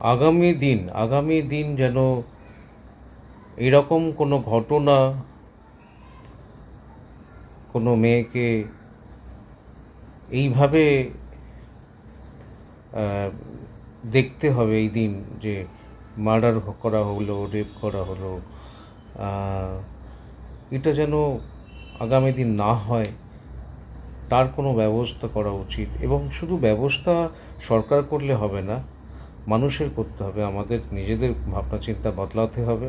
আগামী দিন আগামী দিন যেন এরকম কোনো ঘটনা কোনো মেয়েকে এইভাবে দেখতে হবে এই দিন যে মার্ডার করা হলো, রেপ করা হলো এটা যেন আগামী দিন না হয়, তার কোনো ব্যবস্থা করা উচিত। এবং শুধু ব্যবস্থা সরকার করলে হবে না মানুষের করতে হবে, আমাদের নিজেদের ভাবনা চিন্তা বদলাতে হবে।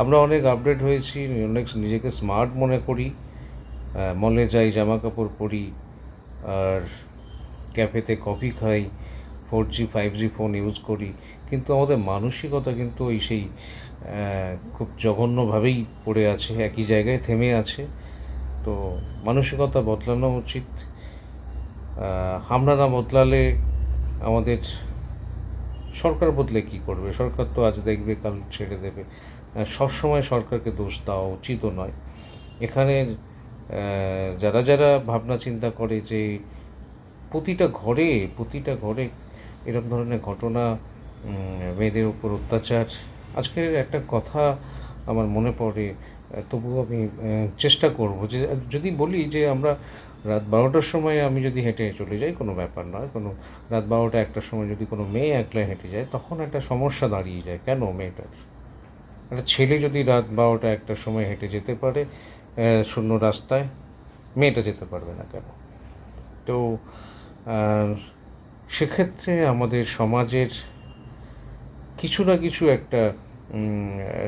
আমরা অনেক আপডেট হয়েছি, অনেক নিজেকে স্মার্ট মনে করি মলে যাই জামা কাপড় পরি, আর ক্যাফেতে কফি খাই four G five G phone use করি, কিন্তু আমাদের মানসিকতা কিন্তু ওই সেই খুব জঘন্যভাবেই পড়ে আছে, একই জায়গায় থেমে আছে। তো মানসিকতা বদলানো উচিত। আমরা না বদলালে আমাদের সরকার বদলে কি করবে? সরকার তো আজ দেখবে, কাল ছেড়ে দেবে। সবসময় সরকারকে দোষ দেওয়া উচিতও নয়। এখানে যারা যারা ভাবনা চিন্তা করে যে প্রতিটা ঘরে প্রতিটা ঘরে এরকম ধরনের ঘটনা মেয়েদের উপর অত্যাচার, আজকের একটা কথা আমার মনে পড়ে তবুও আমি চেষ্টা করব যে, যদি বলি যে আমরা রাত বারোটার সময় আমি যদি হেঁটে চলে যাই, কোনো ব্যাপার নয়। কোনো রাত বারোটা একটার সময় যদি কোনো মেয়ে একলা হেঁটে যায়, তখন একটা সমস্যা দাঁড়িয়ে যায়। কেন মেয়েটার? একটা ছেলে যদি রাত বারোটা একটার সময় হেঁটে যেতে পারে শূন্য রাস্তায়, মেয়েটা যেতে পারবে না কেন? তো সেক্ষেত্রে আমাদের সমাজের কিছু না কিছু একটা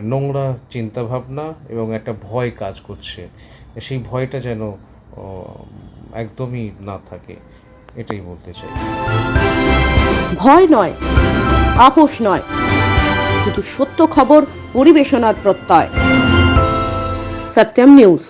নোংরা চিন্তাভাবনা এবং একটা ভয় কাজ করছে। সেই ভয়টা যেন একদমই না থাকে, এটাই বলতে চাই। ভয় নয়, আপোষ নয়, শুধু সত্য খবর পরিবেশনার প্রত্যয়। সত্যম নিউজ।